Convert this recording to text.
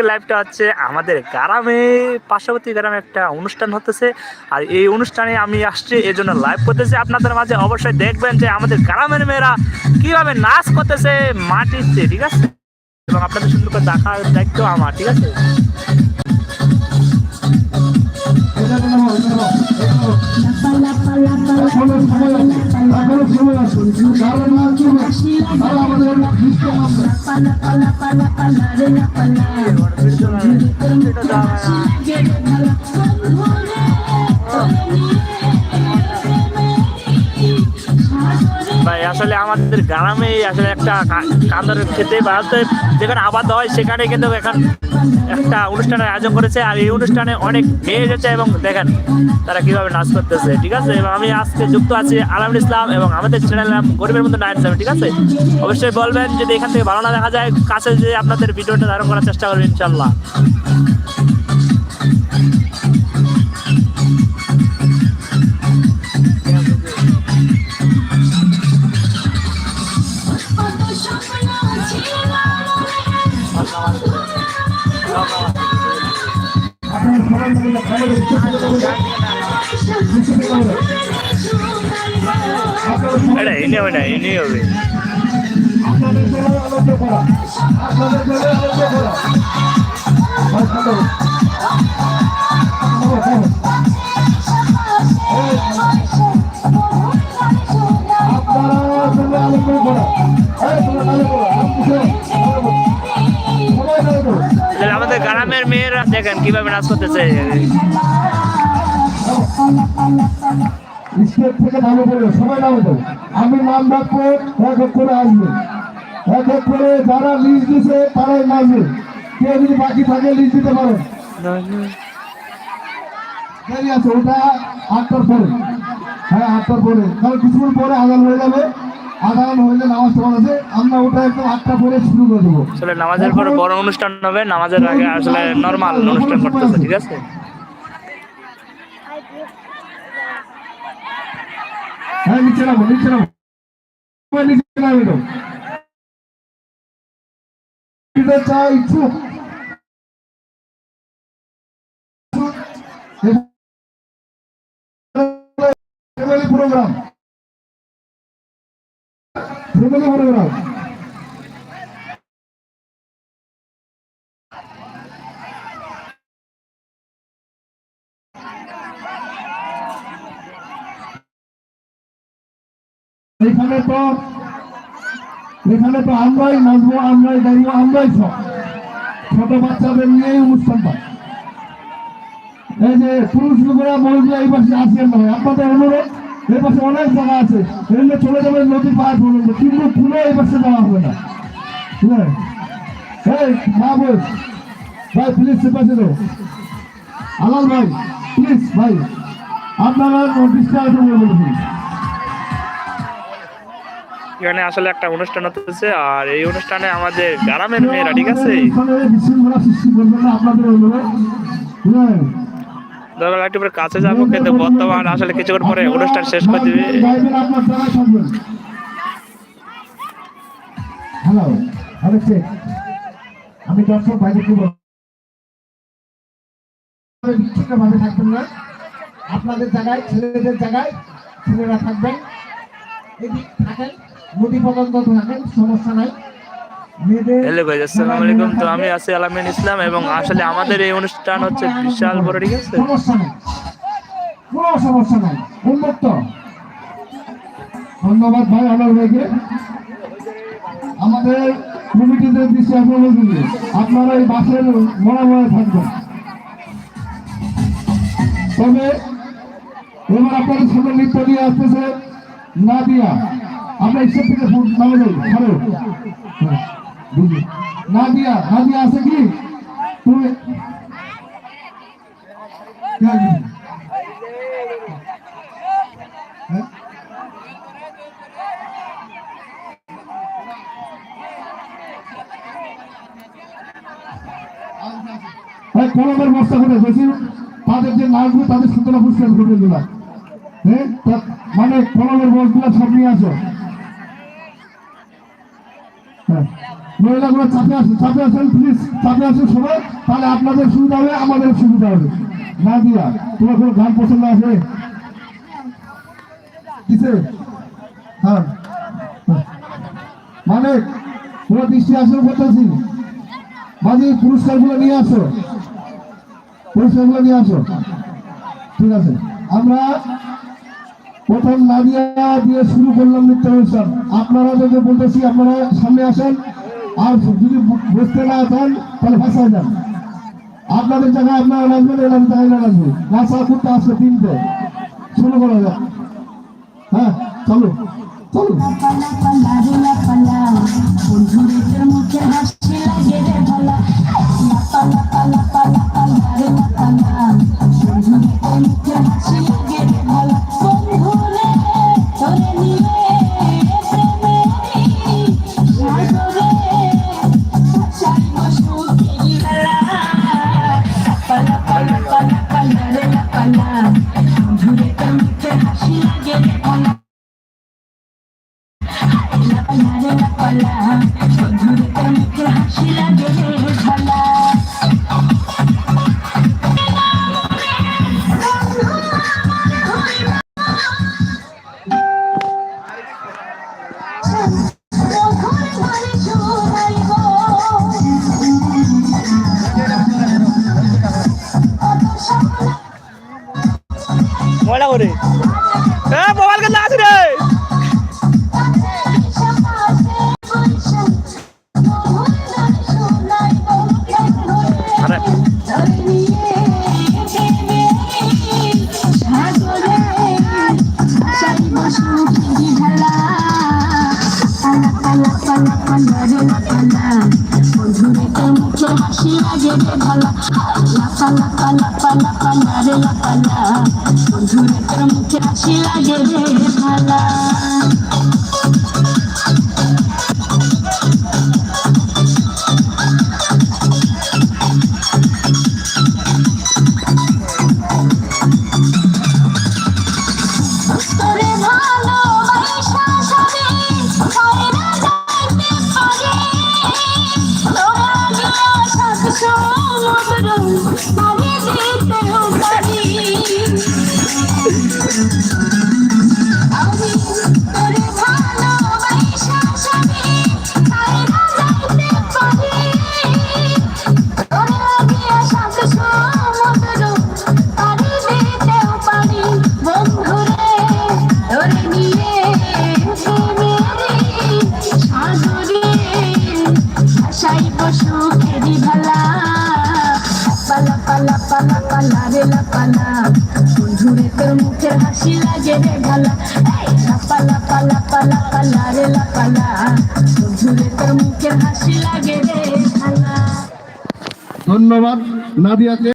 আজকের লাইভটা হচ্ছে আমাদের গ্রামে পার্শ্ববর্তী গ্রামে একটা অনুষ্ঠান হতেছে আর এই অনুষ্ঠানে আমি আসছি এই জন্য লাইভ করতেছি আপনাদের মাঝে অবশ্যই দেখবেন যে আমাদের গ্রামের মেয়েরা কীভাবে নাচ করতেছে মাটিতে ঠিক আছে এবং আপনাদের সুন্দর করে দেখার দায়িত্ব আমার ঠিক আছে এখনও সময় আছে এখনও সময় আছে কারণ হচ্ছে তারা আমাদের খ্রিস্টান আমরা ভাই আসলে আমাদের গ্রামে আসলে একটা কা- কান্দরের খেতে ভারতে যেখানে আবাদ হয়, সেখানে কিন্তু এখন একটা অনুষ্ঠানের আয়োজন করেছে। আর এই অনুষ্ঠানে অনেক মেয়ে এসেছে এবং দেখেন তারা কীভাবে নাচ করতেছে, ঠিক আছে? এবং আমি আজকে যুক্ত আছি আলামুল ইসলাম এবং আমাদের চ্যানেল নাম গরিবের মধ্যে নাইন সেভেন ঠিক আছে? অবশ্যই বলবেন, যদি এখান থেকে ভালো না দেখা যায়, কাছে যে আপনাদের ভিডিওটা ধারণ করার চেষ্টা করবেন ইনশাল্লাহ এটা এনে হবে না এনে হবে আপনাদের দেখেন, কীভাবে নাচ করতেছে? সবাই আমি নাম ডাকবো করে করে যারা লিস্ট দিছে, তারাই নামবে। কেউ যদি বাকি থাকে, লিস্ট দিতে পারে। আছে আটটার পরে। হ্যাঁ আটটার পরে। কারণ কিছুক্ষণ পরে আদান হয়ে যাবে। আদান হইলে নামাজ তোমার আছে আমরা ওটা একদম আটটা পরে শুরু করে দেবো আসলে নামাজের পর বড় অনুষ্ঠান হবে নামাজের আগে আসলে নর্মাল অনুষ্ঠান করতেছে ঠিক আছে হ্যাঁ নিচে নামো নিচে নামো নিচে নামে দাও চাই চুপ প্রোগ্রাম প্রোগ্রাম এখানে তো এখানে তো আমরাই নাচবো, আমরাই গাইবো, আমরাই সব। ছোট বাচ্চাদের নিয়েই অনুষ্ঠানটা এই যে পুরুষ লোকেরা মহিলা এই পাশে আসেন না। আপনাদের অনুরোধ? এই পাশে অনেক জায়গা আছে। এগুলো চলে যাবে নদী পার পর্যন্ত কিন্তু পুরো এই পাশে যাওয়া হবে না। এই মা ভাই প্লিজ সে পাশে দাও। আলাল ভাই প্লিজ ভাই আপনারা নোটিশটা একটু বলবেন এখানে আসলে একটা অনুষ্ঠান হতেছে আর এই অনুষ্ঠানে আমাদের গ্রামের মেয়েরা ঠিক আছে? আপনাদের অনুরোধ। পরে কাছে যাব কিন্তু বর্তমান আসলে কিছুক্ষণ পরে অনুষ্ঠান শেষ করে দিবে। হ্যালো আমি দর্শক বাইরে কি থাকবেন না। আপনাদের জায়গায়, ছেলেদের জায়গায় ছেলেরা থাকবেন। এদিক থাকেন নদী পর্যন্ত থাকেন, সমস্যা নাই। হ্যালো ভাই আসসালামু আলাইকুম। তো আমি আছি আলামিন ইসলাম এবং আসলে আমাদের এই অনুষ্ঠান হচ্ছে বিশাল বড়, ঠিক আছে? কোনো সমস্যা নাই উন্মুক্ত ধন্যবাদ ভাই আমার ভাইকে আমাদের কমিটিতে দৃষ্টি আপনাদের দিকে আপনারা এই বাসের থাকবেন। তবে এবার আপনাদের সামনে নৃত্য নিয়ে আসতেছে আমরা থেকে নামে যাই নাদিয়া নাদিয়া আছে কি? তুমি? হ্যাঁ? এই কলমের বস্তা করে বেশি তাদের যে নাচবে তাদের সুতরাং পুরস্কার করে দিলাম হ্যাঁ? মানে কলমের বসগুলো সব নিয়ে আসো। হ্যাঁ মহিলাগুলো চাপে আসুন চাপে আসেন প্লিজ চাপে আসুন সবাই। তাহলে আপনাদের সুবিধা হবে, আমাদের সুবিধা হবে। না দিয়া তোমার কোনো গান পছন্দ আছে? কিসে হ্যাঁ। মানে তোমার দৃষ্টি আসন করতেছি মাঝে পুরস্কারগুলো নিয়ে আসো। পুরস্কারগুলো নিয়ে আসো। ঠিক আছে। আমরা প্রথম নাদিয়া দিয়ে শুরু করলাম নৃত্য অনুষ্ঠান। আপনারা যদি বলতেছি, আপনারা সামনে আসেন। আর যদি বুঝতে না চান, তাহলে ভাষায় যান। আপনাদের জায়গায় আপনারা নাচবেন, এলাম জায়গায় নাচবে নাচা করতে আসবে তিনটে। শুরু করা যাক। হ্যাঁ চলো। চলো। করে। এ মোবাইল কে নাচ রে? আরে। তোর মুখে হাসি লাগে রে ভালা লাপালা পালা পালা পালা বন্ধুরে তোর মুখে হাসি লাগে রে সমুদ্র পাড়ি পালা লাপা লাপা লারে রে লা বন্ধুরে, তোর মুখের হাসি লাগে রে ঢালা লাপা লাপা লাপা লাপা লারে পালা লা বন্ধুরে, তোর মুখের হাসি লাগে রে ঢালা ধন্যবাদ, নাদিয়াকে।